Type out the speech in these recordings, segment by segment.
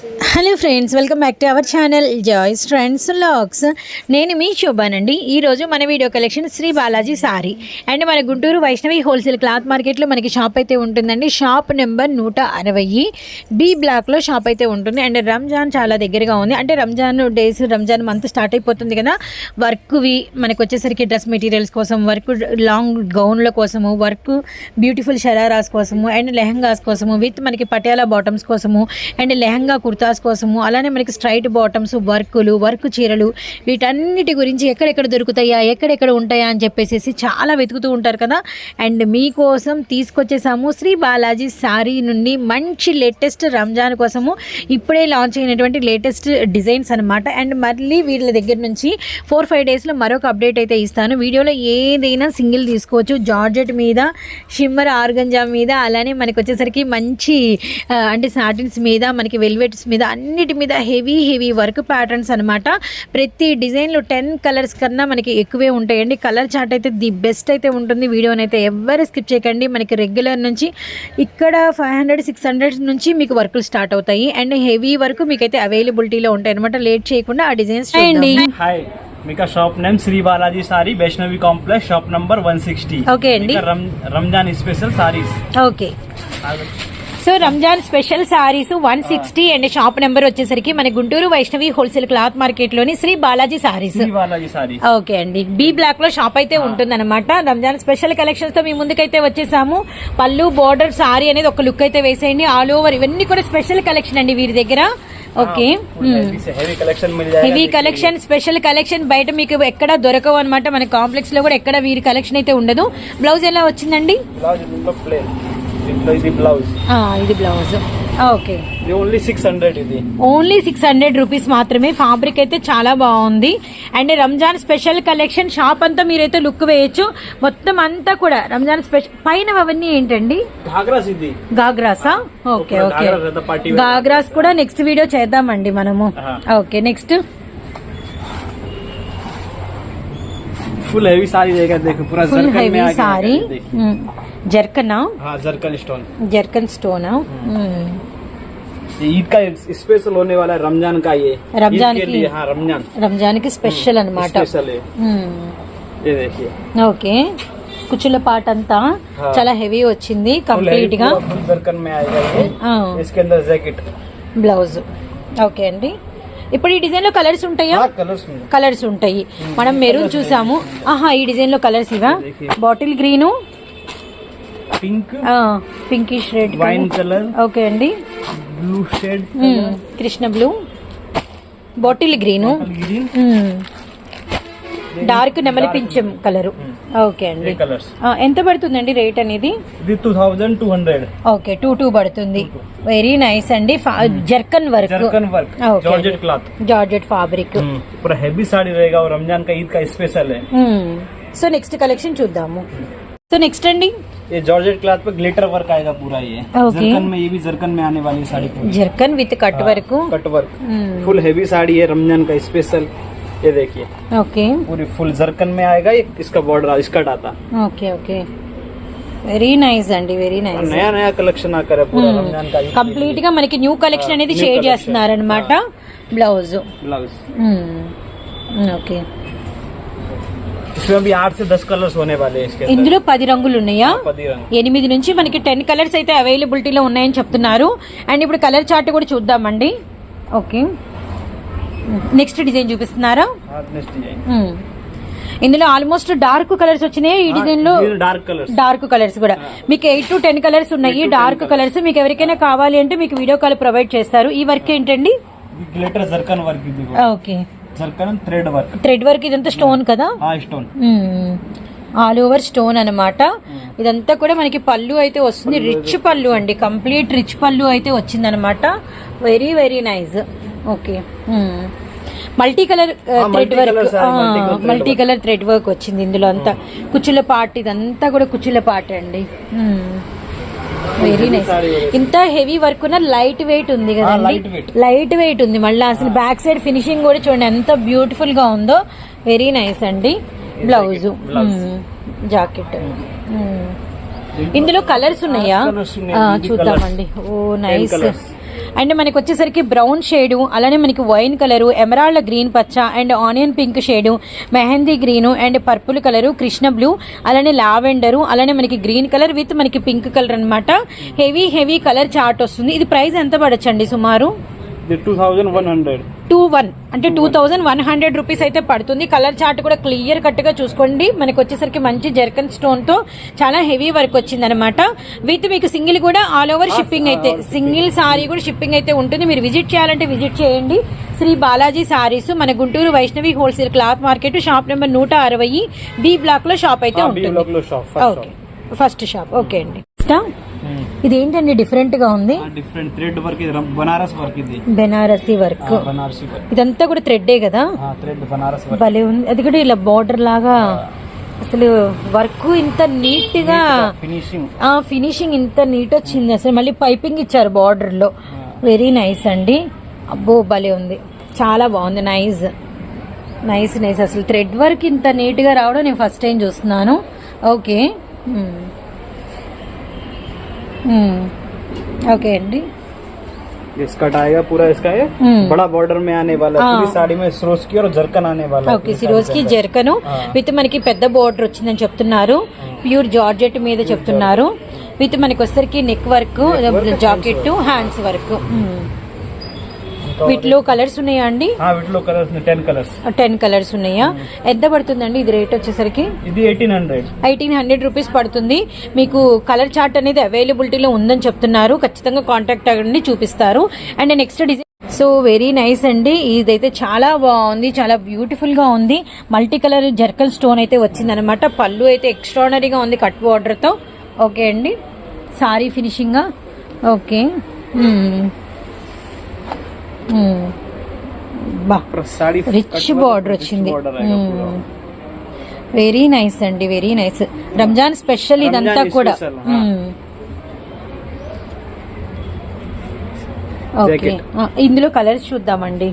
Hello friends welcome back to our channel joys friends lakhs నేను మీ శోభానండి. ఈరోజు మన video collection Shri Balaji sari. And మన గుంటూరు వైష్ణవి హోల్సేల్ క్లాత్ మార్కెట్లో మనకి షాప్ అయితే ఉంటుందండి. షాప్ నెంబర్ నూట అరవై బి బ్లాక్లో షాప్ అయితే ఉంటుంది. అండ్ రంజాన్ చాలా దగ్గరగా ఉంది. అంటే Ramzan days Ramzan month start అయిపోతుంది కదా. వర్క్వి మనకు వచ్చేసరికి డ్రెస్ మెటీరియల్స్ కోసం వర్క్ లాంగ్ గౌన్ల కోసము వర్క్ బ్యూటిఫుల్ షరారాస్ కోసము అండ్ లెహంగాస్ కోసము విత్ మనకి పటియాలా బాటమ్స్ కోసము అండ్ లెహంగా కుర్తాస్ కోసము అలానే మనకి స్ట్రైట్ బాటమ్స్ వర్కులు వర్క్ చీరలు వీటన్నిటి గురించి ఎక్కడెక్కడ దొరుకుతాయా ఎక్కడెక్కడ ఉంటాయా అని చెప్పేసి చాలా వెతుకుతూ ఉంటారు కదా. అండ్ మీకోసం తీసుకొచ్చేసాము శ్రీ బాలాజీ సారీ నుండి మంచి లేటెస్ట్ రంజాన్ కోసము. ఇప్పుడే లాంచ్ అయినటువంటి లేటెస్ట్ డిజైన్స్ అనమాట అండ్ మళ్ళీ వీళ్ళ దగ్గర నుంచి ఫోర్ ఫైవ్ డేస్లో మరొక అప్డేట్ అయితే ఇస్తాను. వీడియోలో ఏదైనా సింగిల్ తీసుకోవచ్చు. జార్జెట్ మీద షిమ్మర్ ఆర్గంజా మీద అలానే మనకి వచ్చేసరికి మంచి అంటే సాటిన్స్ మీద మనకి వెల్వెట్స్ మీద అన్నిటి మీద హెవీ హెవీ వర్క్ ప్యాటర్న్స్ అనమాట ప్రతి డిజైన్లో టెన్ కలర్స్ కన్నా మనకి ఎక్కువే ఉంటాయండి. కలర్ చార్ట్ అయితే ది బెస్ట్ అయితే ఉంటుంది. వీడియోని అయితే ఎవరు స్కిప్ చేయకండి. మనకి రెగ్యులర్ నుంచి ఇక్కడ ఫైవ్ హండ్రెడ్ సిక్స్ హండ్రెడ్ నుంచి మీకు వర్కులు స్టార్ట్ అవుతాయి. అండ్ హెవీ వరకు మీకైతే అవైలబిలిటీలో ఉంటాయి అనమాట లేట్ చేయకుండా ఆ డిజైన్స్ చూడండి హాయ్. మీకు shop name Shri Balaji sari Vaishnavi complex shop number one sixty. Okay అండి. Ramzan special saris. Okay. So Ramzan special saris one sixty and shop number వచ్చేసరికి మన గుంటూరు వైష్ణవి హోల్సేల్ క్లాత్ మార్కెట్లోని శ్రీ బాలాజీ సారీస్ శ్రీ బాలాజీ సారీ ఓకే అండి. B బ్లాక్లో shop అయితే ఉంటుందన్నమాట. Ramzan special కలెక్షన్స్తో మీ ముందుకైతే వచ్చేసాము. పళ్ళు బోర్డర్ సారీ అనేది ఒక లుక్ అయితే వేసేయండి. ఆల్ ఓవర్ ఇవన్నీ కూడా స్పెషల్ కలెక్షన్ అండి వీరి దగ్గర. ఓకే హెవీ కలెక్షన్ మిల్ హెవీ కలెక్షన్ స్పెషల్ కలెక్షన్ బయట మీకు ఎక్కడ దొరకవు అనమాట మన కాంప్లెక్స్లో కూడా ఎక్కడ వీరి కలెక్షన్ అయితే ఉండదు. బ్లౌజ్ ఎలా వచ్చిందండి? ఇది బ్లౌజ్. ఇది blouse. Okay. Only six hundred ఇది. ఓన్లీ సిక్స్ హండ్రెడ్ రూపీస్ మాత్రమే. ఫ్యాబ్రిక్ అయితే చాలా బాగుంది. And Ramzan special collection shop అంతా మీరైతే లుక్ వేయొచ్చు. మొత్తం అంతా కూడా రంజాన్ స్పెషల్ పైన అవన్నీ ఏంటండి? ఘాగ్రాస్ ఇది. గాగ్రాసా ఓకే ఓకే. గాగ్రాస్ కూడా నెక్స్ట్ వీడియో చేద్దామండి మనము. Okay next full heavy sari देगा देखो पूरा ఫుల్ जरकन में హెవీ आ गया సారీ देखिए జర్కనా हाँ जरकन स्टोन జర్కన్ స్టోనా ये ईद का स्पेशल होने वाला है रमजान का ये रमजान ईद के की- लिए हाँ रमजान రంజాన్ కి స్పెషల్ అన్నమాట स्पेशल है ये देखिए ఓకే కుచ్చుల పాట అంతా हाँ. చాలా హెవీ వచ్చింది फुल కంప్లీట్ हैवी గా पूरा फुल जरकन में आएगा ये ఆ, इसके अंदर जैकेट బ్లౌజ్ ఓకే అండి ఇప్పుడు ఈ డిజైన్లో కలర్స్ ఉంటాయా? కలర్స్ ఉంటాయి. మనం మెరూన్ చూసాము. ఆహా ఈ డిజైన్లో కలర్స్ ఇవా? Bottle green. Pink. Pinkish red wine colour. Okay అండి. Blue shade. Krishna blue. Bottle green. Dark నెమలి పింఛం కలరు. ఓకే అండి ये कलर्स ఆ, ఎంత పడుతుందండి రేట్ అనేది ఇది two thousand two hundred okay two two పడుతుంది వెరీ నైస్ అండి zircon work zircon work Okay. Georgette cloth georgette fabric पूरा हैवी साड़ी रहेगा और रमजान का ईद का स्पेशल है సో నెక్స్ట్ కలెక్షన్ చూద్దాము సో నెక్స్ట్ అండి ये जॉर्जेट क्लॉथ पे ग्लिटर वर्क आएगा पूरा ये Okay. जरकन में ये भी जरकन में आने वाली साड़ी पूरी zircon with cut work cut work full heavy sari है रमजान का स्पेशल ये देखिए ఓకే पूरी फुल जरकन में आएगा ये इसका बॉर्डर स्कर्ट आता ఓకే ఓకే వెరీ నైస్ అండి వెరీ और నైస్ नया नया कलेक्शन आकर है पूरा रमजान का ईद కంప్లీట్ గా మనకి న్యూ కలెక్షన్ అనేది new షేర్ collection. చేస్తున్నారనమాట బ్లౌజ్ ब्लाउज ఓకే इसमें भी आठ से दस कलर्स होने वाले हैं इसके अंदर ఇందులో పది రంగులు ఉన్నాయా पति रंग ఎనిమిది నుంచి మనకి టెన్ కలర్స్ అయితే అవైలబిలిటీలో ఉన్నాయని చెప్తున్నారు అండ్ ఇప్పుడు కలర్ చార్ట్ కూడా చూద్దామండి ఓకే నెక్స్ట్ డిజైన్ చూపిస్తున్నారా? ఇందులో ఆల్మోస్ట్ డార్క్ కలర్స్ వచ్చినాయి ఈ డిజైన్లో డార్క్ కలర్స్ కూడా. మీకు ఎయిట్ టు టెన్ కలర్స్ ఉన్నాయి డార్క్ కలర్స్ మీకు ఎవరికైనా కావాలి అంటే మీకు వీడియో కాల్ ప్రొవైడ్ చేస్తారు. ఈ వర్క్ ఏంటండి? ఓకే. థ్రెడ్ వర్క్ ఇదంతా స్టోన్ కదా? ఆల్ ఓవర్ స్టోన్ అనమాట ఇదంతా కూడా మనకి పళ్ళు అయితే వస్తుంది. రిచ్ పళ్ళు అండి. కంప్లీట్ రిచ్ పళ్ళు అయితే వచ్చిందనమాట very very nice okay. Multi colour thread work multi colour thread work వచ్చింది ఇందులో అంతా. కుచ్చుల పాట ఇదంతా కూడా కుచ్చుల పాట అండి. Very nice. ఇంత హెవీ వర్క్ ఉన్న లైట్ వెయిట్ ఉంది కదండి. లైట్ వెయిట్ ఉంది. మళ్ళీ అసలు బ్యాక్ సైడ్ ఫినిషింగ్ కూడా చూడండి ఎంత బ్యూటిఫుల్గా ఉందో. వెరీ నైస్ అండి. బ్లౌజ్. జాకెట్ ఇందులో కలర్స్ ఉన్నాయా? చూద్దామండి. ఓ నైస్ colours. అండ్ మనకి వచ్చేసరికి బ్రౌన్ షేడు అలానే మనకి వైన్ కలరు ఎమరాల్డ్ గ్రీన్ పచ్చ and onion pink shade mehndi green and purple colour Krishna blue అలానే లావెండరు అలానే మనకి గ్రీన్ కలర్ విత్ మనకి పింక్ కలర్ అన్నమాట. హెవీ హెవీ కలర్ చార్ట్ వస్తుంది. ఇది ప్రైస్ ఎంత పడచ్చండి సుమారు? Two thousand one hundred two one అంటే two thousand one hundred rupees అయితే పడుతుంది. కలర్ చార్ట్ కూడా క్లియర్ కట్గా చూసుకోండి. మనకి వచ్చేసరికి మంచి జర్కన్ స్టోన్తో చాలా హెవీ వర్క్ వచ్చింది అనమాట విత్ మీకు సింగిల్ కూడా ఆల్ ఓవర్ షిప్పింగ్ అయితే సింగిల్ సారీ కూడా షిప్పింగ్ అయితే ఉంటుంది. మీరు విజిట్ చేయాలంటే విజిట్ చేయండి. శ్రీ బాలాజీ సారీస్ మన Guntur Vaishnavi wholesale cloth market shop number నూట అరవై బి బ్లాక్లో షాప్ అయితే ఉంటుంది. ఫస్ట్ షాప్ ఓకే అండి. ఇది ఏంటండి డిఫరెంట్గా ఉంది? డిఫరెంట్ థ్రెడ్ వర్క్ ఇది బనారస్ వర్క్ ఇది. బెనారసీ వర్క్ బనారసి వర్క్ ఇదంతా కూడా థ్రెడ్డే కదా? థ్రెడ్ బనారస్ వర్క్ భలే ఉంది. అది కూడా ఇలా బార్డర్ లాగా అసలు వర్క్ ఇంత నీట్గా ఫినిషింగ్ ఆ ఫినిషింగ్ ఇంత నీట్ వచ్చింది. అసలు మళ్ళీ పైపింగ్ ఇచ్చారు బార్డర్లో. వెరీ నైస్ అండి. అబ్బో భలే ఉంది. చాలా బాగుంది. నైస్ నైస్ నైస్ అసలు థ్రెడ్ వర్క్ ఇంత నీట్గా రావడం నేను ఫస్ట్ టైం చూస్తున్నాను. ఓకే. మ్మ్. ఓకే అండి इसका आएगा पूरा इसका है हम्म। बड़ा बॉर्डर में आने वाला है हाँ। पूरी साड़ी में सरोज की और जरकन आने वाला है ఓకే पूरी సిరోజ్ కి साड़ी के अंदर। జెర్కను ఆ. విత్ మనకి పెద్ద బోర్డర్ వచ్చిందని చెప్తున్నారు ప్యూర్ జార్జెట్ మీద చెప్తున్నారు విత్ మనకి వచ్చరికి neck work jacket hands work ఇంకా వీటిలో కలర్స్ ఉన్నాయా అండి? వీటిలో colours ten colours ten colours ఉన్నాయా? ఎంత పడుతుందండి ఇది రేట్ వచ్చేసరికి? ఇది eighteen hundred eighteen hundred rupees పడుతుంది. మీకు కలర్ చార్ట్ అనేది అవైలబిలిటీలో ఉందని చెప్తున్నారు. ఖచ్చితంగా కాంటాక్ట్ అవ్వండి చూపిస్తారు. And next design so very nice అండి. ఇదైతే చాలా బాగుంది. చాలా బ్యూటిఫుల్గా ఉంది. మల్టీ కలర్ జర్కల్ స్టోన్ అయితే వచ్చింది అనమాట పళ్ళు అయితే ఎక్స్ట్రానరీగా ఉంది కట్ బార్డర్తో ఓకే అండి? Sari finishing okay Hmm. Rich border వచ్చింది. Hmm. వెరీ నైస్ అండి వెరీ నైస్ రంజాన్ స్పెషల్ ఇదంతా కూడా. Okay hmm. ah, ఇందులో కలర్స్ చూద్దామండి.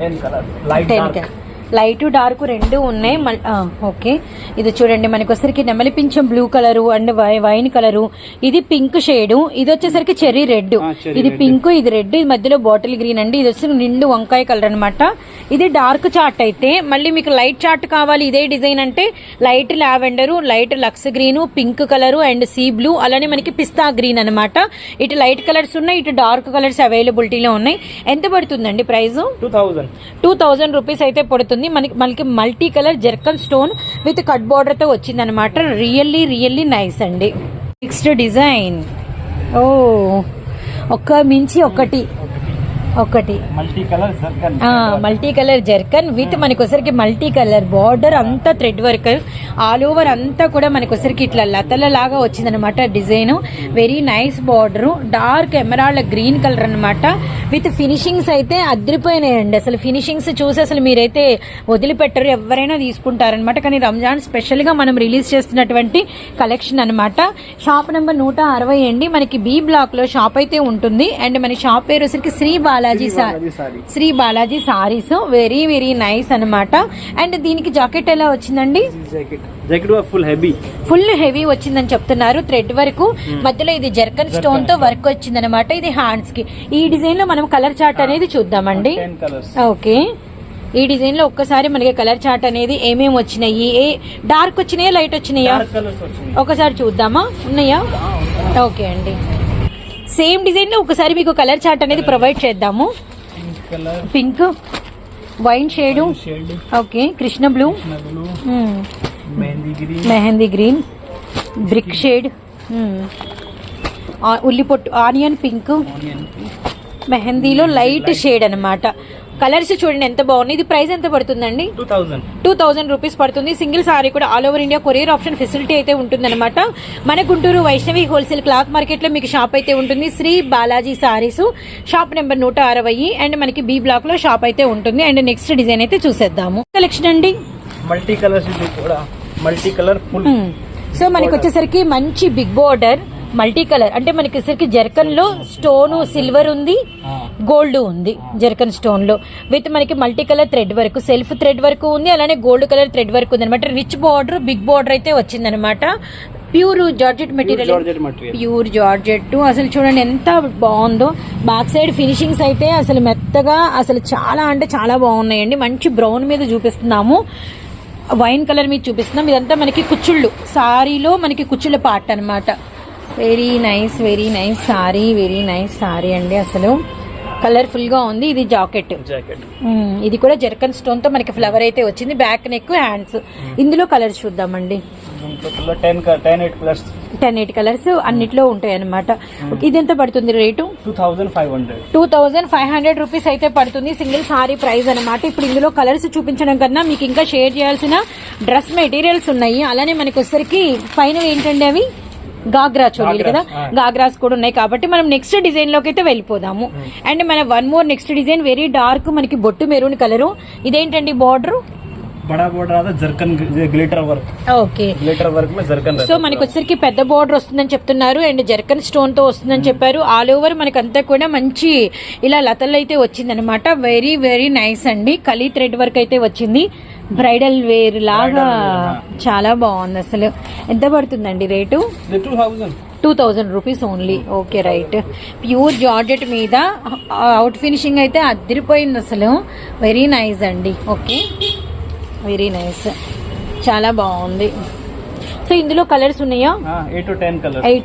టెన్ కలర్ లైట్ డార్క్ రెండు ఉన్నాయి. ఓకే. ఇది చూడండి మనకి వచ్చేసరికి నెమలి పింఛం బ్లూ కలరు అండ్ వై- వైన్ కలరు. ఇది పింక్ షేడ్. ఇది వచ్చేసరికి చెర్రీ రెడ్. ఇది. పింక్ ఇది రెడ్. ఇది మధ్యలో బాటిల్ గ్రీన్ అండి. ఇది వచ్చి నిండు వంకాయ కలర్ అన్నమాట. ఇది డార్క్ చార్ట్ అయితే మళ్ళీ మీకు లైట్ చార్ట్ కావాలి ఇదే డిజైన్ అంటే light lavender light lux green pink colour and sea blue. అలానే మనకి పిస్తా గ్రీన్ అన్నమాట. ఇటు లైట్ కలర్స్ ఉన్నాయి ఇటు డార్క్ కలర్స్ అవైలబిలిటీలో ఉన్నాయి. ఎంత పడుతుందండి ప్రైస్ టూ థౌజండ్ రూపీస్ అయితే పడుతుంది. మనకి మనకి multi colour zircon stone with cut బార్డర్తో వచ్చింది అనమాట రియల్లీ రియల్లీ నైస్ అండి. Next design. ఓ ఒక్క మించి ఒకటి. ఒకటి. Multi colour zircon. Multi colour zircon with మనకి వచ్చరికి మల్టీ కలర్ బార్డర్ అంతా థ్రెడ్ వర్క్. ఆల్ ఓవర్ అంతా కూడా మనకి వచ్చరికి ఇట్లా లతల లాగా వచ్చిందనమాట design. Very nice border. Dark emerald green colour అన్నమాట. విత్ ఫినిషింగ్స్ అయితే అదిరిపోయినాయండి. అసలు ఫినిషింగ్స్ చూసి అసలు మీరైతే వదిలిపెట్టరు ఎవరైనా తీసుకుంటారనమాట కానీ రంజాన్ స్పెషల్గా మనం రిలీజ్ చేస్తున్నటువంటి కలెక్షన్ అన్నమాట. షాప్ నెంబర్ నూట అరవై అండి. మనకి బి బ్లాక్లో షాప్ అయితే ఉంటుంది. అండ్ మన షాప్ పేరు వచ్చరికి Shri Balaji sari. Shri Balaji sarees. Very very nice అన్నమాట. అండ్ దీనికి జాకెట్ ఎలా వచ్చిందండి? Jacket jacket full heavy full heavy వచ్చిందని చెప్తున్నారు. థ్రెడ్ వరకు. మధ్యలో ఇది జర్కన్ స్టోన్తో వర్క్ వచ్చిందనమాట ఇది హ్యాండ్స్కి. ఈ డిజైన్లో మనం కలర్ చార్ట్ అనేది చూద్దామండి. ఓకే ఈ డిజైన్లో ఒక్కసారి మనకి కలర్ చార్ట్ అనేది ఏమేమి వచ్చినాయి? ఏ డార్క్ వచ్చినాయా లైట్ వచ్చినాయా? ఒకసారి చూద్దామా? ఉన్నాయా? ఓకే అండి. సేమ్ డిజైన్లో ఒకసారి మీకు కలర్ చార్ట్ అనేది ప్రొవైడ్ చేద్దాము. Pink wine shade okay Krishna blue. Mehndi green. Brick shade ఉల్లి పొట్టు ఆనియన్ పింక్. మెహందీలో లైట్ షేడ్ అన్నమాట. కలర్స్ చూడండి ఎంత బాగున్నాయి. ఇది ప్రైస్ ఎంత పడుతుందండి? టూ థౌజండ్ రూపీస్ పడుతుంది. సింగిల్ సారీ కూడా all over India courier option facility అయితే ఉంటుందన్నమాట. మన గుంటూరు వైష్ణవి హోల్సేల్ క్లాత్ మార్కెట్లో మీకు షాప్ అయితే ఉంటుంది. శ్రీ బాలాజీ సారీస్ షాప్ నెంబర్ నూట అరవై. అండ్ మనకి బి బ్లాక్లో షాప్ అయితే ఉంటుంది. అండ్ నెక్స్ట్ డిజైన్ అయితే చూసేద్దాము. కలెక్షన్ అండి. మల్టీ కలర్స్ ఇది కూడా మల్టీ కలర్ ఫుల్. సో మనకి వచ్చేసరికి మంచి బిగ్ బోర్డర్ మల్టీ కలర్ అంటే మనకి వచ్చేసరికి జర్కన్లో స్టోన్ సిల్వర్ ఉంది గోల్డ్ ఉంది జర్కన్ స్టోన్లో విత్ మనకి multi colour thread work self thread work ఉంది అలానే గోల్డ్ కలర్ థ్రెడ్ వర్క్ ఉంది అనమాట రిచ్ బార్డర్ బిగ్ బార్డర్ అయితే వచ్చింది అనమాట pure georgette material. Georgette material. Pure georgette. అసలు చూడండి ఎంత బాగుందో. బ్యాక్ సైడ్ ఫినిషింగ్స్ అయితే అసలు మెత్తగా అసలు చాలా అంటే చాలా బాగున్నాయండి. మంచి బ్రౌన్ మీద చూపిస్తున్నాము. వైన్ కలర్ మీద చూపిస్తున్నాం. ఇదంతా మనకి కుచ్చుళ్ళు. సారీలో మనకి కుచ్చుళ్ళ పార్ట్ అన్నమాట. Very nice very nice sari very nice sari అండి అసలు. కలర్ఫుల్గా ఉంది. ఇది జాకెట్. ఇది కూడా జర్కన్ స్టోన్తో మనకి ఫ్లవర్ అయితే వచ్చింది. Back neck hands. ఇందులో కలర్స్ చూద్దామండి. టెన్ ఎయిట్ కలర్స్ అన్నిట్లో ఉంటాయి అనమాట ఇది ఎంత పడుతుంది rate? Two thousand five hundred. Two thousand five hundred rupees అయితే పడుతుంది సింగిల్ సారీ ప్రైస్ అనమాట ఇప్పుడు ఇందులో కలర్స్ చూపించడం కన్నా మీకు ఇంకా షేర్ చేయాల్సిన డ్రెస్ మెటీరియల్స్ ఉన్నాయి. అలానే మనకి వచ్చేసరికి పైన ఏంటండి అవి? గాగ్రా చోలీలు కదా. గాగ్రాస్ కూడా ఉన్నాయి కాబట్టి మనం నెక్స్ట్ డిజైన్లోకి అయితే వెళ్ళిపోదాము. అండ్ మన one more next design very dark మనకి బొట్టు మెరూన్ కలర్ ఇదేంటండి బార్డర్ బడా border zircon glitter work. Okay. Glitter work zircon so మనకి వచ్చరికి పెద్ద బోర్డర్ వస్తుందని చెప్తున్నారు అండ్ జర్కన్ స్టోన్తో వస్తుందని చెప్పారు. ఆల్ ఓవర్ మనకి అంతా కూడా మంచి ఇలా లతలు అయితే వచ్చిందనమాట వెరీ వెరీ నైస్ అండి. కలీ థ్రెడ్ వర్క్ అయితే వచ్చింది. బ్రైడల్ వేర్ లాగా చాలా బాగుంది అసలు. ఎంత పడుతుందండి rate? Two thousand. Rupees only. Okay right. Pure georgette మీద అవుట్ ఫినిషింగ్ అయితే అదిరిపోయింది అసలు. వెరీ నైస్ అండి. ఓకే. Very nice. చాలా బాగుంది. సో ఇందులో కలర్స్ ఉన్నాయా? ఎయిట్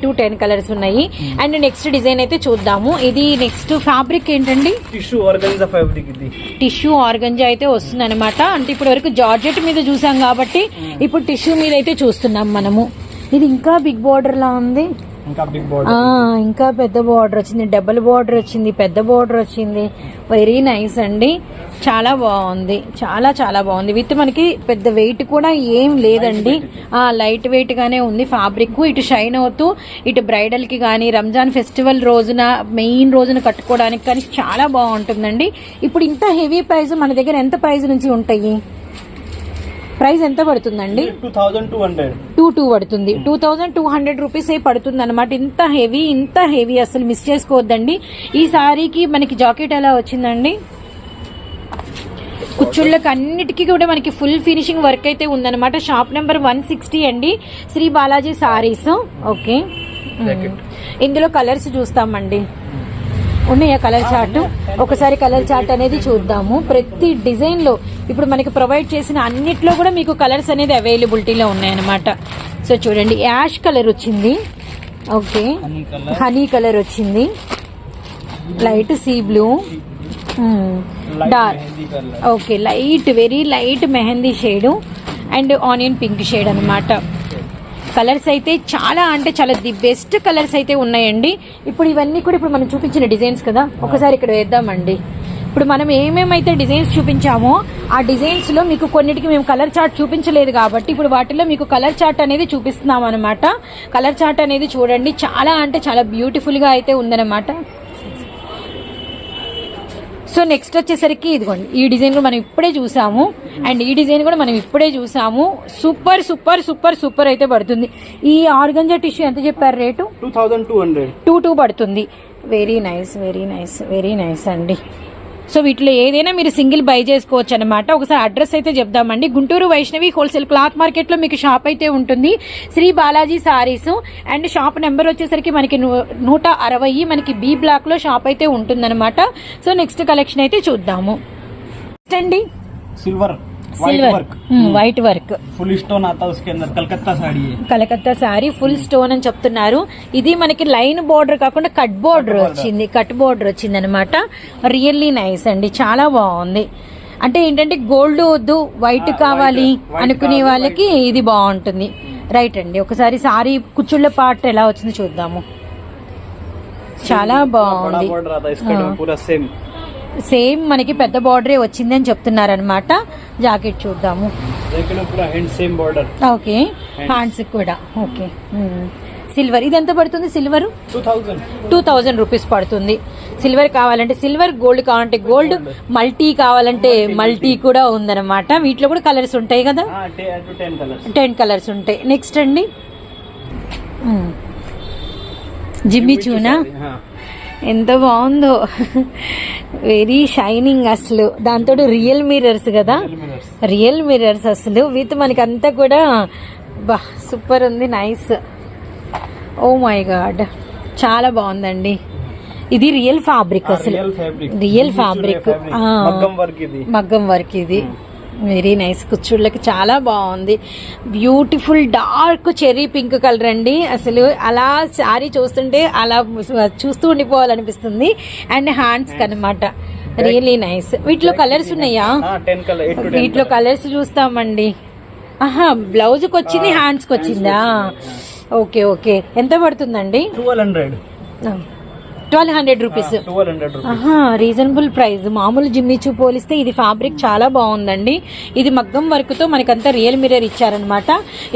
టు టెన్ కలర్స్ ఉన్నాయి. అండ్ నెక్స్ట్ డిజైన్ అయితే చూద్దాము. ఇది నెక్స్ట్ ఫ్యాబ్రిక్ ఏంటండి? టిష్యూ ఆర్గంజా ఫ్యాబ్రిక్ ఇది. టిష్యూ ఆర్గంజా అయితే వస్తుంది అనమాట అంటే ఇప్పటి వరకు జార్జెట్ మీద చూసాం కాబట్టి ఇప్పుడు టిష్యూ మీద అయితే చూస్తున్నాం మనము. ఇది ఇంకా బిగ్ బార్డర్ లా ఉంది. ఇంకా పెద్ద బార్డర్ వచ్చింది డబుల్ బార్డర్ వచ్చింది పెద్ద బార్డర్ వచ్చింది. వెరీ నైస్ అండి. చాలా బాగుంది. చాలా చాలా బాగుంది. విత్ మనకి పెద్ద వెయిట్ కూడా ఏం లేదండి. ఆ లైట్ వెయిట్ గానే ఉంది ఫ్యాబ్రిక్ ఇటు షైన్ అవుతూ ఇటు బ్రైడల్కి కానీ రంజాన్ ఫెస్టివల్ రోజున మెయిన్ రోజున కట్టుకోవడానికి కానీ చాలా బాగుంటుందండి. ఇప్పుడు ఇంత హెవీ ప్రైస్ మన దగ్గర ఎంత ప్రైస్ నుంచి ఉంటాయి? ప్రైస్ ఎంత పడుతుందండి? Two thousand two hundred. Two two పడుతుంది. Two thousand two hundred rupees ఏ పడుతుంది అనమాట ఇంత హెవీ ఇంత హెవీ అసలు మిస్ చేసుకోవద్దండి. ఈ సారీకి మనకి జాకెట్ ఎలా వచ్చిందండి? కుచ్చుళ్ళకి అన్నిటికీ కూడా మనకి ఫుల్ ఫినిషింగ్ వర్క్ అయితే ఉందన్నమాట. షాప్ నెంబర్ వన్ సిక్స్టీ అండి. శ్రీ బాలాజీ సారీస్. ఓకే. ఇందులో కలర్స్ చూస్తామండి. ఉన్నాయా కలర్ చార్ట్. ఒకసారి కలర్ చార్ట్ అనేది చూద్దాము. ప్రతి డిజైన్లో ఇప్పుడు మనకి ప్రొవైడ్ చేసిన అన్నిట్లో కూడా మీకు కలర్స్ అనేది అవైలబిలిటీలో ఉన్నాయన్నమాట. సో చూడండి యాష్ కలర్ వచ్చింది. ఓకే. Honey colour. వచ్చింది. Light sea blue. Dark okay light very light mehndi shade. And onion pink shade అన్నమాట. కలర్స్ అయితే చాలా అంటే చాలా ది బెస్ట్ కలర్స్ అయితే ఉన్నాయండి. ఇప్పుడు ఇవన్నీ కూడా ఇప్పుడు మనం చూపించిన డిజైన్స్ కదా ఒకసారి ఇక్కడ వేద్దామండి. ఇప్పుడు మనం ఏమేమైతే డిజైన్స్ చూపించామో ఆ డిజైన్స్లో మీకు కొన్నిటికి మేము కలర్ చార్ట్ చూపించలేదు కాబట్టి ఇప్పుడు వాటిలో మీకు కలర్ చార్ట్ అనేది చూపిస్తున్నాం అనమాట కలర్ చార్ట్ అనేది చూడండి చాలా అంటే చాలా బ్యూటిఫుల్గా అయితే ఉందన్నమాట. సో నెక్స్ట్ వచ్చేసరికి ఇదిగోండి ఈ డిజైన్ కూడా మనం ఇప్పుడే చూసాము. అండ్ ఈ డిజైన్ కూడా మనం ఇప్పుడే చూసాము. సూపర్ సూపర్ సూపర్ సూపర్ అయితే పడుతుంది. ఈ ఆర్గంజా టిష్యూ ఎంత చెప్పారు rate? Two thousand two hundred. Two two పడుతుంది. Very nice very nice very nice అండి. సో వీటిలో ఏదైనా మీరు సింగిల్ బై చేసుకోవచ్చు అనమాట ఒకసారి అడ్రస్ అయితే చెప్దామండి. గుంటూరు వైష్ణవి హోల్సేల్ క్లాత్ మార్కెట్లో మీకు షాప్ అయితే ఉంటుంది. Shri Balaji sarees and shop number వచ్చేసరికి మనకి నూట అరవై మనకి బి బ్లాక్లో షాప్ అయితే ఉంటుంది సో నెక్స్ట్ కలెక్షన్ అయితే చూద్దాము. Silver. Work white work full stone आता है उसके अंदर कलकत्ता साड़ी है కలకత్తా సారీ ఫుల్ స్టోన్ అని చెప్తున్నారు ఇది మనకి లైన్ బోర్డర్ కాకుండా కట్ బోర్డర్ వచ్చింది కట్ బోర్డర్ వచ్చింది అనమాట రియల్లీ నైస్ అండి చాలా బాగుంది అంటే ఏంటంటే గోల్డ్ వద్దు వైట్ కావాలి white అనుకునే కాదు, వాళ్ళకి ఇది బాగుంటుంది రైట్ అండి ఒకసారి సారీ కుచ్చుళ్ళ పార్ట్ ఎలా వచ్చిందో చూద్దాము చాలా बड़ा బాగుంది बॉर्डर आता है इसका हाँ। पूरा सेम సేమ్ మనకి పెద్ద బార్డరే వచ్చింది అని చెప్తున్నారనమాట జాకెట్ చూద్దాము ఓకే. హ్యాండ్స్ కూడా. ఓకే. Hmm. సిల్వర్ ఇది ఎంత పడుతుంది సిల్వర్? టూ థౌజండ్ రూపీస్ పడుతుంది. సిల్వర్ కావాలంటే సిల్వర్ గోల్డ్ కావాలంటే గోల్డ్ మల్టీ కావాలంటే మల్టీ కూడా ఉందన్నమాట. వీటిలో కూడా కలర్స్ ఉంటాయి కదా? టెన్ కలర్స్ ఉంటాయి. నెక్స్ట్ అండి. Hmm. జిమ్మి చూనా ఎంత బాగుందో. వెరీ షైనింగ్ అసలు. దాంతో రియల్ మిర్రర్స్ కదా. రియల్ మిర్రర్స్ అసలు. విత్ మనకి అంతా కూడా బా సూపర్ ఉంది నైస్ ఓ మై గాడ్ చాలా బాగుందండి. ఇది రియల్ ఫ్యాబ్రిక్ అసలు. రియల్ ఫ్యాబ్రిక్ మగ్గం వర్క్ ఇది. వెరీ నైస్ కుచ్చుళ్ళకి చాలా బాగుంది. Beautiful dark cherry pink colour అండి. అసలు అలా శారీ చూస్తుంటే అలా చూస్తూ ఉండిపోవాలనిపిస్తుంది. అండ్ హ్యాండ్స్ కనమాట రియలీ నైస్ వీటిలో కలర్స్ ఉన్నాయా? టు వీటిలో కలర్స్ చూస్తామండి. ఆహా బ్లౌజ్కి వచ్చింది హ్యాండ్స్కి వచ్చిందా? Okay okay. ఎంత పడుతుందండి? Twelve hundred twelve hundred rupees reasonable price మామూలు జిమ్మిచూ పోలిస్తే ఇది ఫ్యాబ్రిక్ చాలా బాగుందండి. ఇది మగ్గం వర్క్తో మనకంతా రియల్ మిర్రర్ ఇచ్చారనమాట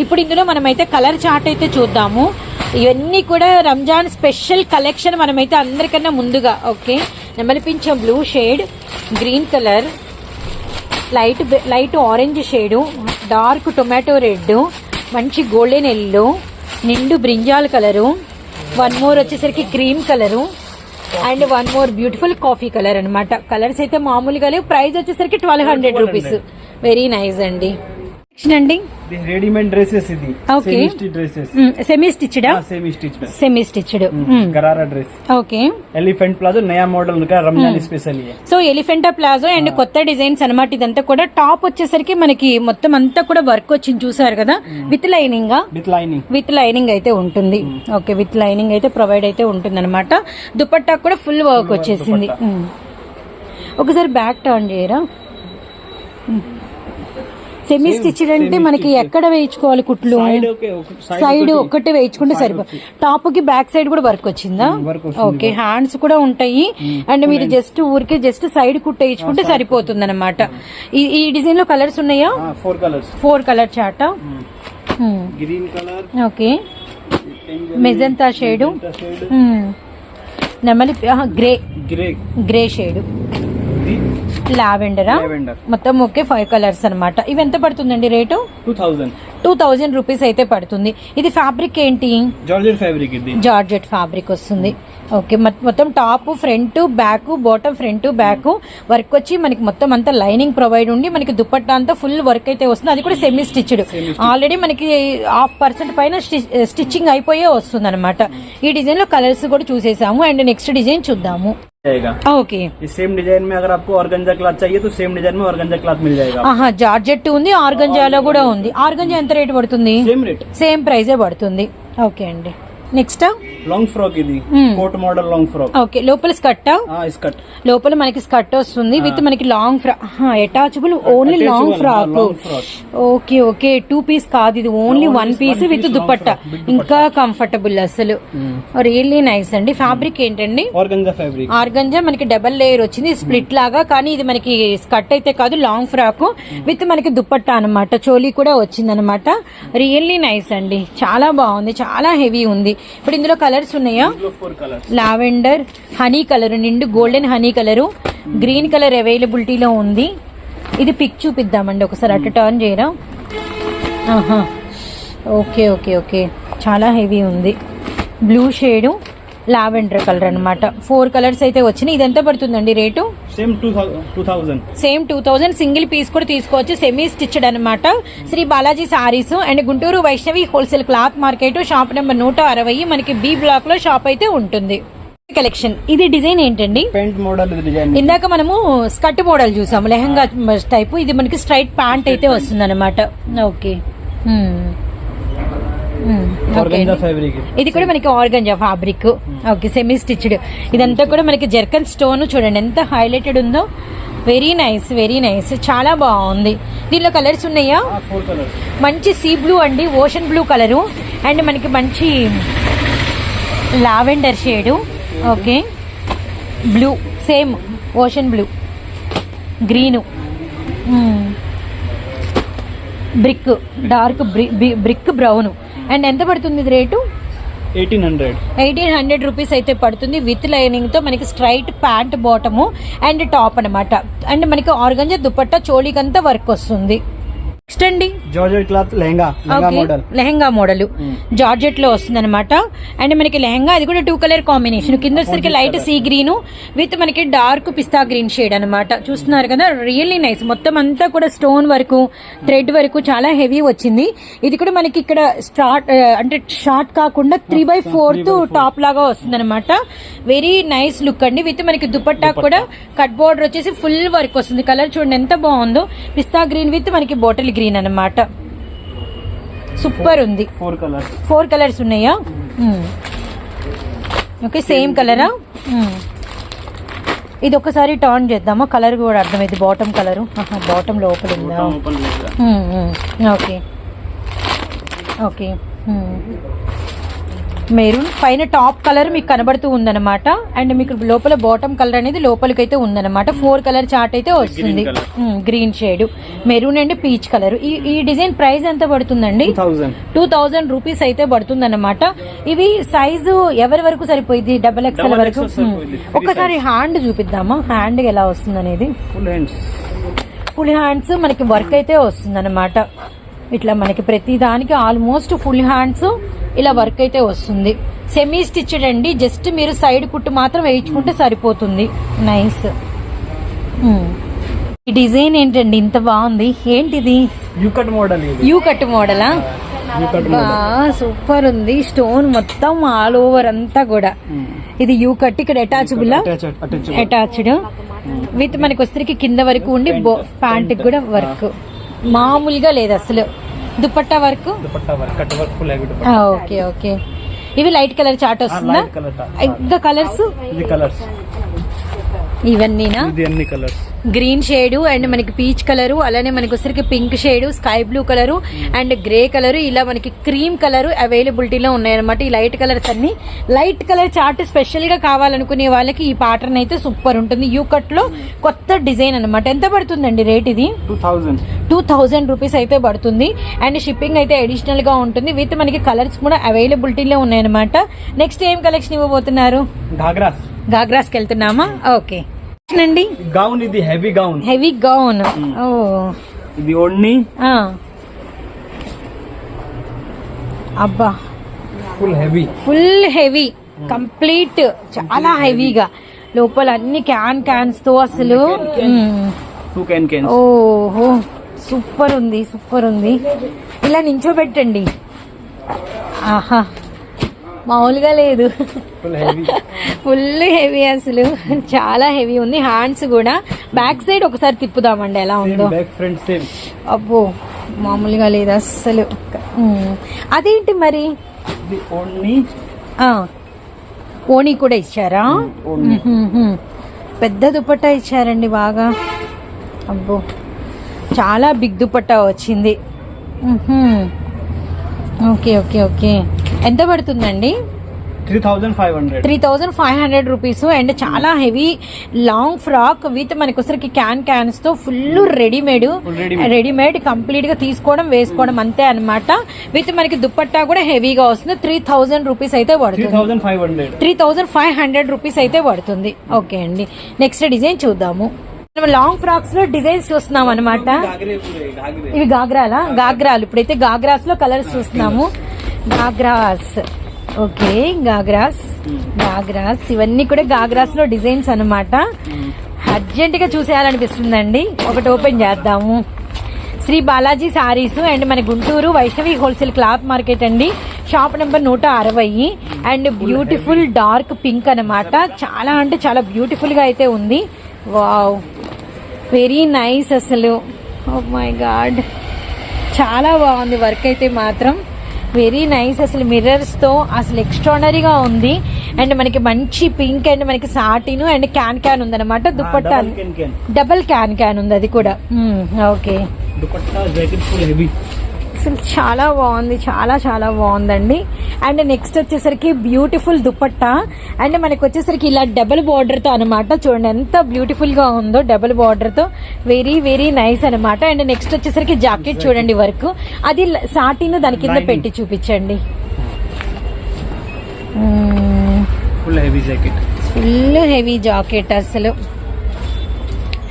ఇప్పుడు ఇందులో మనమైతే కలర్ చార్ట్ అయితే చూద్దాము. ఇవన్నీ కూడా రంజాన్ స్పెషల్ కలెక్షన్ మనమైతే అందరికన్నా ముందుగా okay నెమలిపించం blue shade green colour light light orange shade dark tomato red మంచి గోల్డెన్ ఎల్లో నిండు బ్రింజాల్ కలరు వన్ మోర్ వచ్చేసరికి cream colour and one more beautiful coffee colour అన్నమాట. కలర్స్ అయితే మామూలుగా లేవు. ప్రైస్ వచ్చేసరికి twelve hundred rupees very nice అండి. అండి? రెడీమేడ్ డ్రెస్సెస్ ఇది. Dresses semi stitched same stitch semi stitched gharara dress okay elephant palazzo నయా model Ramzan special so Elephanta palazzo and కొత్త డిజైన్స్ అన్నమాట ఇదంతా కూడా. టాప్ వచ్చేసరికి మనకి మొత్తం అంతా కూడా వర్క్ వచ్చింది చూసారు కదా? With lining with lining with lining అయితే ఉంటుంది. ఓకే విత్ లైనింగ్ అయితే ప్రొవైడ్ అయితే ఉంటుంది అనమాట దుపట్టా కూడా ఫుల్ వర్క్ వచ్చేసింది. మ్మ్. ఒకసారి బ్యాక్ టర్న్ చేయరా? సెమీ స్టిచ్డ్ అంటే మనకి ఎక్కడ వేయించుకోవాలి కుట్లు? సైడ్ ఒక్కటి వేయించుకుంటే సరిపో టాప్కి బ్యాక్ సైడ్ కూడా వర్క్ వచ్చిందా? ఓకే హ్యాండ్స్ కూడా ఉంటాయి. అండ్ మీరు జస్ట్ ఊరికే జస్ట్ సైడ్ కుట్ట వేయించుకుంటే సరిపోతుంది అనమాట ఈ డిజైన్లో కలర్స్ ఉన్నాయా? ఫోర్ కలర్స్ ఫోర్ కలర్ చాట green colour okay magenta shade shade నెమలి గ్రే గ్రే గ్రే షేడ్ లావెండరా? మొత్తం ఓకే ఫైవ్ కలర్స్ అన్నమాట. ఇవి ఎంత పడుతుందండి రేటు? Two thousand. రూపీస్ అయితే పడుతుంది. ఇది ఫ్యాబ్రిక్ ఏంటి? జార్జెట్ ఫ్యాబ్రిక్ ఇది. జార్జెట్ ఫ్యాబ్రిక్ వస్తుంది. ఓకే మొత్తం top front back bottom front back. Work వచ్చి మనకి మొత్తం అంతా లైనింగ్ ప్రొవైడ్ ఉండి మనకి దుపట్టా అంతా ఫుల్ వర్క్ అయితే వస్తుంది. అది కూడా సెమీ స్టిచ్డ్ ఆల్రెడీ మనకి హాఫ్ పర్సెంట్ పైన స్టిచ్చింగ్ అయిపోయే వస్తుంది అనమాట ఈ డిజైన్లో కలర్స్ కూడా చూసేసాము. అండ్ నెక్స్ట్ డిజైన్ చూద్దాము. जाएगा ఓకే इस सेम डिजाइन में अगर आपको ऑर्गेंजा क्लॉथ चाहिए तो सेम डिजाइन में ऑर्गेंजा क्लॉथ मिल जाएगा ఆహా జార్జెట్ ఉంది ఆర్గంజాలో కూడా ఉంది ఆర్గంజా ఎంత రేట్ పడుతుంది सेम रेट సేమ్ ప్రైజే పడుతుంది ఓకే అండి నెక్స్ట్ లాంగ్ ఫ్రాక్ ఇది. Coat model long frock okay లోపల స్కర్ట్ స్కర్ట్ లోపల మనకి స్కర్ట్ వస్తుంది. విత్ మనకి long frock attachable only long frock okay okay two piece కాదు ఇది. Only one piece with dupatta ఇంకా కంఫర్టబుల్ అసలు. Oh, రియల్లీ నైస్ అండి. ఫ్యాబ్రిక్ ఏంటండి? ఆర్గంజా ఫ్యాబ్రిక్ ఆర్గంజా మనకి డబల్ లేయర్ వచ్చింది. స్ప్లిట్ లాగా. కానీ ఇది మనకి స్కర్ట్ అయితే కాదు లాంగ్ ఫ్రాక్ విత్ మనకి దుపట్టా అనమాట చోలీ కూడా వచ్చింది అనమాట రియల్లీ నైస్ అండి. చాలా బాగుంది. చాలా హెవీ ఉంది. ఇప్పుడు ఇందులో కలర్స్ ఉన్నాయా? లావెండర్ హనీ కలర్ నిండు golden honey colour green colour అవైలబిలిటీలో ఉంది. ఇది పిక్ చూపిద్దామండి ఒకసారి అటు టర్న్ చేయరా? Okay okay okay. చాలా హెవీ ఉంది. Blue shade. లావెండర్ కలర్ అన్నమాట. ఫోర్ కలర్స్ అయితే వచ్చినాయి. ఇది ఎంత పడుతుందండి rate? Same two same two thousand single piece కూడా తీసుకోవచ్చు. సెమీ స్టిచ్డ్ అనమాట Shri Balaji sarees and Guntur Vaishnavi wholesale cloth market shop number నూట అరవై. మనకి బి బ్లాక్లో షాప్ అయితే ఉంటుంది. కలెక్షన్ ఇది డిజైన్ ఏంటండి? పెయింట్ మోడల్ ఇందాక మనము స్కర్ట్ మోడల్ చూసాము. లెహంగా టైప్. ఇది మనకి స్ట్రైట్ ప్యాంట్ అయితే వస్తుంది అనమాట ఓకే ఫ్యాబ్రిక్ ఇది కూడా మనకి organza fabric okay semi stitched ఇదంతా కూడా మనకి జర్కన్ స్టోన్ చూడండి ఎంత హైలైటెడ్ ఉందో. వెరీ నైస్ వెరీ నైస్ చాలా బాగుంది. దీనిలో కలర్స్ ఉన్నాయా? మంచి సీ బ్లూ అండి ఓషన్ బ్లూ కలరు అండ్ మనకి మంచి lavender shade okay blue same ocean blue green brick dark brick brown and ఎంత పడుతుంది ఇది rate? Eighteen hundred. Eighteen hundred rupees అయితే పడుతుంది విత్ లైనింగ్తో మనకి straight pant bottom and top అన్నమాట. అండ్ మనకి ఆర్గంజా దుపట్టా చోళీకంతా వర్క్ వస్తుంది. నెక్స్ట్ అండి. Georgette cloth lehenga model. Lehenga model. జార్జెట్లో వస్తుంది అనమాట అండ్ మనకి లెహంగా అది కూడా టూ కలర్ కాంబినేషన్ కింద వచ్చేసరికి లైట్ సీ గ్రీన్ విత్ మనకి డార్క్ పిస్తా గ్రీన్ షేడ్ అన్నమాట. చూస్తున్నారు కదా రియల్లీ నైస్ మొత్తం అంతా కూడా స్టోన్ వరకు థ్రెడ్ వరకు చాలా హెవీ వచ్చింది. ఇది కూడా మనకి ఇక్కడ స్టార్ట్ అంటే షార్ట్ కాకుండా త్రీ బై ఫోర్త్ టాప్ లాగా వస్తుంది అనమాట వెరీ నైస్ లుక్ అండి. విత్ మనకి దుపట్టా కూడా కట్ బోర్డర్ వచ్చేసి ఫుల్ వర్క్ వస్తుంది. కలర్ చూడండి ఎంత బాగుందో. పిస్తా గ్రీన్ విత్ మనకి బాటిల్ గ్రీన్ అన్నమాట. సూపర్ ఉంది. ఫోర్ కలర్స్ ఫోర్ కలర్స్ ఉన్నాయా? ఓకే సేమ్ కలరా ఇది ఒకసారి టర్న్ చేద్దామా? కలర్ కూడా అర్థమైంది. బాటమ్ కలరు బాటమ్ లోపల ఉందా? Okay okay maroon. పైన టాప్ కలర్ మీకు కనబడుతూ ఉందన్నమాట. అండ్ మీకు లోపల బాటమ్ కలర్ అనేది లోపలికైతే ఉందన్నమాట. ఫోర్ కలర్ చార్ట్ అయితే వస్తుంది. Green shade maroon and peach colour. ఈ ఈ డిజైన్ ప్రైస్ ఎంత పడుతుందండి? Two thousand. రూపీస్ అయితే పడుతుందన్నమాట. ఇవి సైజు ఎవరి వరకు సరిపోయింది? డబల్ ఎక్స్ఎల్ వరకు. Hmm. ఒక్కసారి హ్యాండ్ చూపిద్దామా? హ్యాండ్ ఎలా వస్తుంది అనేది ఫుల్ హ్యాండ్స్ ఫుల్ హ్యాండ్స్ మనకి వర్క్ అయితే వస్తుంది ఇట్లా మనకి ప్రతి దానికి ఆల్మోస్ట్ ఫుల్ హ్యాండ్స్ ఇలా వర్క్ అయితే వస్తుంది. సెమీ స్టిచ్డ్ అండి. జస్ట్ మీరు సైడ్ కుట్టు మాత్రం వేయించుకుంటే సరిపోతుంది. నైస్ ఈ డిజైన్ ఏంటండి? ఇంత బాగుంది. ఏంటిది? యూకట్ మోడల్ ఇది. యూ కట్ మోడలా సూపర్ ఉంది. స్టోన్ మొత్తం ఆల్ ఓవర్ అంతా కూడా. ఇది యూ కట్ ఇక్కడ అటాచబుల్ అటాచ్డ్ విత్ మనకి వచ్చరికి కింద వరకు ఉండి ప్యాంట్ కూడా వర్క్. మామూలుగా లేదు అసలు. Dupatta work? Dupatta work cut work full heavy dupatta. Okay okay. ఇవి లైట్ కలర్ చాట్ వస్తుందా? ఇంకా కలర్స్ ఇది కలర్స్ ఇవన్నీనా? అన్ని కలర్స్. గ్రీన్ షేడ్ అండ్ మనకి పీచ్ కలర్ అలానే మనకి వచ్చరికి pink shade sky blue colour and grey colour. ఇలా మనకి క్రీమ్ కలర్ అవైలబిలిటీలో ఉన్నాయన్నమాట ఈ లైట్ కలర్స్ అన్ని. లైట్ కలర్ చార్ట్ స్పెషల్గా కావాలనుకునే వాళ్ళకి ఈ ప్యాటర్న్ అయితే సూపర్ ఉంటుంది. యూ కట్లో కొత్త డిజైన్ అన్నమాట. ఎంత పడుతుందండి రేట్ ఇది? Two thousand two thousand rupees అయితే పడుతుంది. అండ్ షిప్పింగ్ అయితే అడిషనల్గా ఉంటుంది. విత్ మనకి కలర్స్ కూడా అవైలబిలిటీలో ఉన్నాయన్నమాట. నెక్స్ట్ ఏం కలెక్షన్ ఇవ్వబోతున్నారు? ఘాగ్రాస్. గాగ్రాస్కి వెళ్తున్నామా? ఓకే. అండి? గౌన్ ఇది హెవీ గౌన్ హెవీ గౌన్ ఓ. ఇది ఓడ్ని. అబ్బా. Full heavy full heavy complete చాలా హెవీగా లోపల అన్ని క్యాన్ క్యాన్స్తో అసలు. క్యాన్స్ ఓహో. సూపర్ ఉంది సూపర్ ఉంది. ఇలా నించోబెట్టండి. ఆహా. మామూలుగా లేదు. ఫుల్ హెవీ అసలు. చాలా హెవీ ఉంది హ్యాండ్స్ కూడా. బ్యాక్ సైడ్ ఒకసారి తిప్పుదామండి ఎలా ఉందో. అబ్బో మామూలుగా లేదు అస్సలు. అదేంటి మరి? ఓణి. కూడా ఇచ్చారా. పెద్ద దుపట్టా ఇచ్చారండి బాగా. అబ్బో. చాలా బిగ్ దుపట్టా వచ్చింది. Okay okay okay. ఎంత పడుతుందండి? Three thousand five hundred. Three thousand five hundred rupees. And చాలా హెవీ లాంగ్ ఫ్రాక్ విత్ మనకి క్యాన్ క్యాన్స్తో ఫుల్ రెడీమేడ్. రెడీమేడ్. కంప్లీట్గా తీసుకోవడం వేసుకోవడం అంతే అన్నమాట. విత్ మనకి దుపట్టా కూడా హెవీగా వస్తుంది. త్రీ థౌజండ్ రూపీస్ అయితే పడుతుంది. Three thousand five hundred. Rupees అయితే పడుతుంది. ఓకే అండి. నెక్స్ట్ డిజైన్ చూద్దాము. మనం లాంగ్ ఫ్రాక్స్లో డిజైన్స్ చూస్తున్నాం అనమాట ఇవి గాగ్రాలా? గాగ్రాలు. ఇప్పుడైతే గాగ్రాస్లో కలర్స్ చూస్తున్నాము. గాగ్రాస్ ఓకే గాగ్రాస్ గాగ్రాస్ ఇవన్నీ కూడా గాగ్రాస్లో డిజైన్స్ అన్నమాట. అర్జెంట్గా చూసేయాలనిపిస్తుందండి. ఒకటి ఓపెన్ చేద్దాము. శ్రీ బాలాజీ సారీస్ అండ్ మన Guntur Vaishnavi wholesale cloth market అండి. షాప్ నెంబర్ నూట అరవై. అండ్ బ్యూటిఫుల్ డార్క్ పింక్ అన్నమాట. చాలా అంటే చాలా బ్యూటిఫుల్గా అయితే ఉంది. వావ్. వెరీ నైస్ అసలు. Oh my God. చాలా బాగుంది వర్క్ అయితే మాత్రం. వెరీ నైస్ అసలు మిర్రర్స్తో అసలు ఎక్స్ట్రానరీగా ఉంది. అండ్ మనకి మంచి పింక్ అండ్ మనకి సాటిన్ అండ్ క్యాన్ క్యాన్ ఉందన్నమాట. క్యాన్ డబల్ క్యాన్ క్యాన్ ఉంది అది కూడా. ఓకే అసలు చాలా బాగుంది చాలా చాలా బాగుందండి. అండ్ నెక్స్ట్ వచ్చేసరికి బ్యూటిఫుల్ దుపట్టా. అండ్ మనకి వచ్చేసరికి ఇలా డబుల్ బార్డర్తో అనమాట చూడండి ఎంత బ్యూటిఫుల్గా ఉందో డబుల్ బార్డర్తో వెరీ వెరీ నైస్ అనమాట అండ్ నెక్స్ట్ వచ్చేసరికి జాకెట్ చూడండి వర్క్. అది సాటిన్ దాని కింద. పెట్టి చూపించండి. Full heavy jacket full heavy jacket అసలు.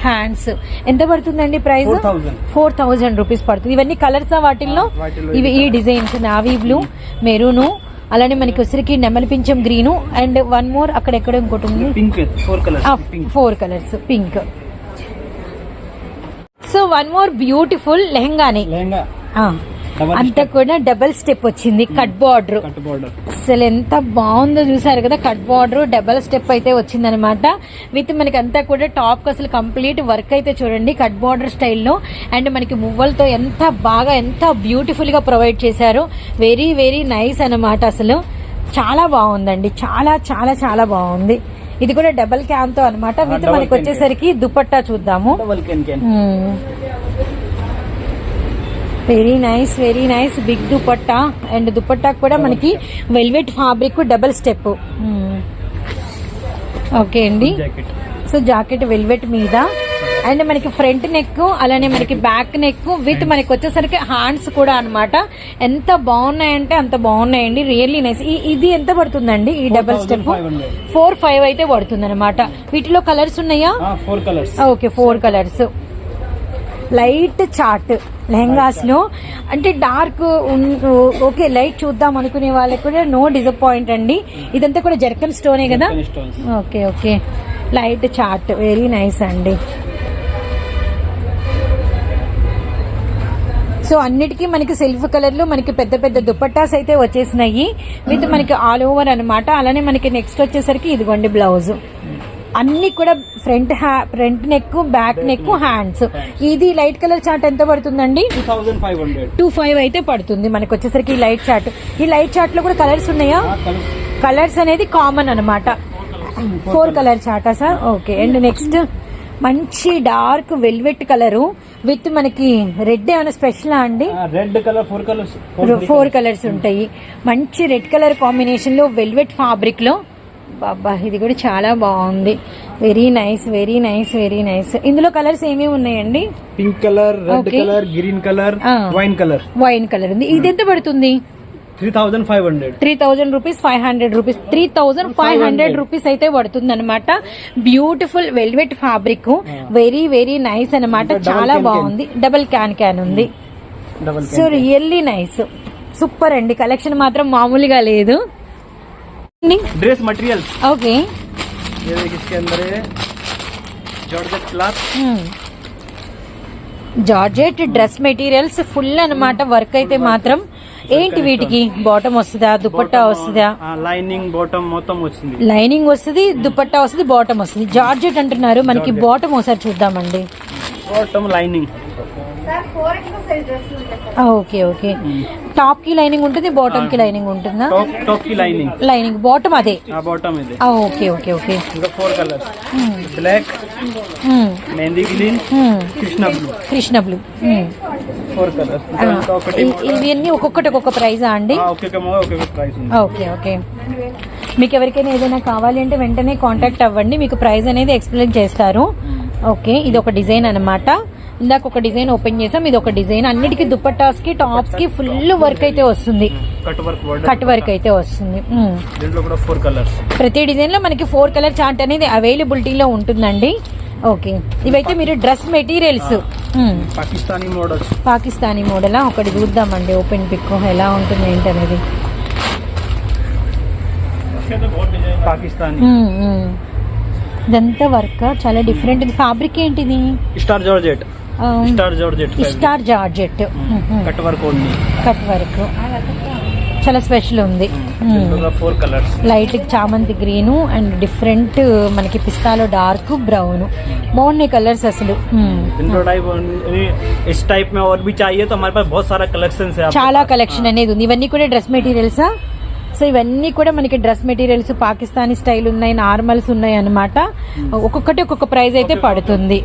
హ్యాండ్స్. ఎంత పడుతుందండి ప్రైస్? 4,000. ఫోర్ థౌజండ్ రూపీస్ పడుతుంది. ఇవన్నీ కలర్స్ వాటిల్లో? ఆ, వాటిల్లో ఇవి ఈ డిజైన్స్. నావీ బ్లూ మెరూను అలానే మనకి నెమలి పింఛం గ్రీను అండ్ వన్ మోర్ అక్కడ ఎక్కడ ఇంకోటి ఉంది. Four colours. Pink. Four colours pink. So one more beautiful లెహంగానే. అంతా కూడా డబల్ స్టెప్ వచ్చింది కట్ బార్డర్ అసలు ఎంత బాగుందో చూసారు కదా కట్ బార్డర్ డబల్ స్టెప్ అయితే వచ్చిందనమాట విత్ మనకి అంతా కూడా టాప్ అసలు కంప్లీట్ వర్క్ అయితే చూడండి కట్ బార్డర్ స్టైల్లో అండ్ మనకి మువ్వలతో ఎంత బాగా ఎంత బ్యూటిఫుల్గా ప్రొవైడ్ చేశారు. వెరీ వెరీ నైస్ అన్నమాట అసలు. చాలా బాగుందండి. చాలా చాలా చాలా బాగుంది. ఇది కూడా డబల్ క్యాన్తో అనమాట విత్ మనకి వచ్చేసరికి దుపట్టా చూద్దాము. Very nice very nice big dupatta and dupatta కూడా మనకి velvet fabric double step okay అండి. సో జాకెట్ వెల్వెట్ మీద. అండ్ మనకి ఫ్రంట్ నెక్ అలానే మనకి బ్యాక్ నెక్ విత్ మనకి వచ్చేసరికి హ్యాండ్స్ కూడా అన్నమాట. ఎంత బాగున్నాయంటే అంత బాగున్నాయండి. రియల్లీ నైస్ ఇది ఎంత పడుతుందండి? ఈ డబల్ స్టెప్ 4,500. ఫోర్ ఫైవ్ అయితే పడుతుంది అనమాట వీటిలో కలర్స్ ఉన్నాయా? Four colours okay four colours light chart లెహంగాస్లో అంటే డార్క్ ఓకే లైట్ చూద్దాం అనుకునే వాళ్ళకి కూడా నో డిసప్పాయింట్ అండి. ఇదంతా కూడా జర్కన్ స్టోనే కదా? Okay okay. Light chart very nice అండి. సో అన్నిటికీ మనకి సెల్ఫ్ కలర్లో మనకి పెద్ద పెద్ద దుపట్టాస్ అయితే వచ్చేసినాయి. విత్ మనకి ఆల్ ఓవర్ అన్నమాట. అలానే మనకి నెక్స్ట్ వచ్చేసరికి ఇదిగోండి బ్లౌజ్. అన్ని కూడా front front neck back neck hands. ఇది లైట్ కలర్ చార్ట్ ఎంత పడుతుందండి? టూ ఫైవ్ అయితే పడుతుంది మనకి వచ్చేసరికి ఈ లైట్ చార్ట్. ఈ లైట్ చార్ట్లో కూడా కలర్స్ ఉన్నాయా? కలర్స్. అనేది కామన్ అన్నమాట. ఫోర్ కలర్ చాటా సార్? ఓకే అండ్ నెక్స్ట్ మంచి డార్క్ వెల్వెట్ కలరు విత్ మనకి రెడ్ ఏమైనా స్పెషల్ అండి? Red colour four colours. Four colours ఉంటాయి. మంచి రెడ్ కలర్ కాంబినేషన్లో వెల్వెట్ ఫ్యాబ్రిక్లో బాబా ఇది కూడా చాలా బాగుంది. Very nice very nice very nice ఇందులో కలర్స్ ఏమేమి ఉన్నాయండి? Pink colour red. Colour green colour. Wine colour wine colour ఉంది. ఇది ఎంత పడుతుంది? Three thousand five hundred three thousand rupees five hundred rupees three thousand five hundred rupees అయితే పడుతుంది అనమాట beautiful velvet fabric very very nice అనమాట చాలా. బాగుంది. డబల్ క్యాన్ క్యాన్ ఉంది. సో రియల్లీ నైస్ సూపర్ అండి. కలెక్షన్ మాత్రం మామూలుగా లేదు. ड्रेस मटेरियल ఓకే ये देखिए इसके अंदर है georgette cloth georgette dress materials full అన్నమాట వర్క్ అయితే మాత్రం ఏంటి వీటికి బాటమ్ వస్తుందా దుపట్టా వస్తుందా లైనింగ్ బాటమ్ మొత్తం వచ్చింది లైనింగ్ వస్తుంది దుపట్టా వస్తుంది బాటమ్ వస్తుంది జార్జెట్ అంటున్నారు మనకి బాటమ్ ఒకసారి చూద్దామండి బాటమ్ లైనింగ్ ఓకే ఓకే టాప్కి లైనింగ్ ఉంటుంది బాటమ్కి లైనింగ్ ఉంటుందా? టాప్కి లైనింగ్ లైనింగ్ బాటమ్ అదే. Okay okay okay four colours black mehndi green Krishna blue Krishna blue four ఇవన్నీ ఒక్కొక్కటి ఒక్కొక్క ప్రైజా అండి? ఓకే ఓకే మీకు ఎవరికైనా ఏదైనా కావాలి అంటే వెంటనే కాంటాక్ట్ అవ్వండి. మీకు ప్రైజ్ అనేది ఎక్స్ప్లెయిన్ చేస్తారు. ఓకే ఇది ఒక డిజైన్ అనమాట ఇందాక ఒక డిజైన్ ఓపెన్ చేసాం ఇది ఒక డిజైన్. అన్నిటికీ దుపట్టాస్కి టాప్స్కి ఫుల్ వర్క్ అయితే వస్తుంది. కట్ వర్క్ అయితే వస్తుంది. ప్రతి డిజైన్లో మనకి ఫోర్ కలర్ చార్ట్ అనేది అవైలబిలిటీలో ఉంటుందండి. ఓకే ఇవైతే మీరు dress materials Pakistani models Pakistani మోడలా? ఒకటి చూద్దామండి. ఓపెన్ పిక్ ఎలా ఉంటుంది ఏంటనేది. పాకిస్తానీ. మ్మ్. ఇదంతా వర్క్ చాలా డిఫరెంట్ ఫ్యాబ్రిక్ ఏంటిది? Star georgette Star georgette star georgette cut work only cut work చాలా స్పెషల్ ఉంది దీంట్లో ఫోర్ కలర్స్ లైట్ చామంతి గ్రీన్ అండ్ డిఫరెంట్ మనకి పిస్తాలో డార్క్ బ్రౌన్ బాగున్నాయి కలర్స్ అసలు మ్మ్. इनको टाइप इस टाइप में और भी चाहिए तो हमारे पास बहुत सारा कलेक्शन है आपके చాలా पास। కలెక్షన్ అనేది ఉంది ఇవన్నీ కూడా డ్రెస్ మెటీరియల్సా సో ఇవన్నీ కూడా మనకి డ్రెస్ మెటీరియల్స్ పాకిస్తానీ స్టైల్ ఉన్నాయి నార్మల్స్ ఉన్నాయి అన్నమాట ఒక్కొక్కటి ఒక్కొక్క ప్రైస్ అయితే పడుతుంది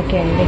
ఓకే అండి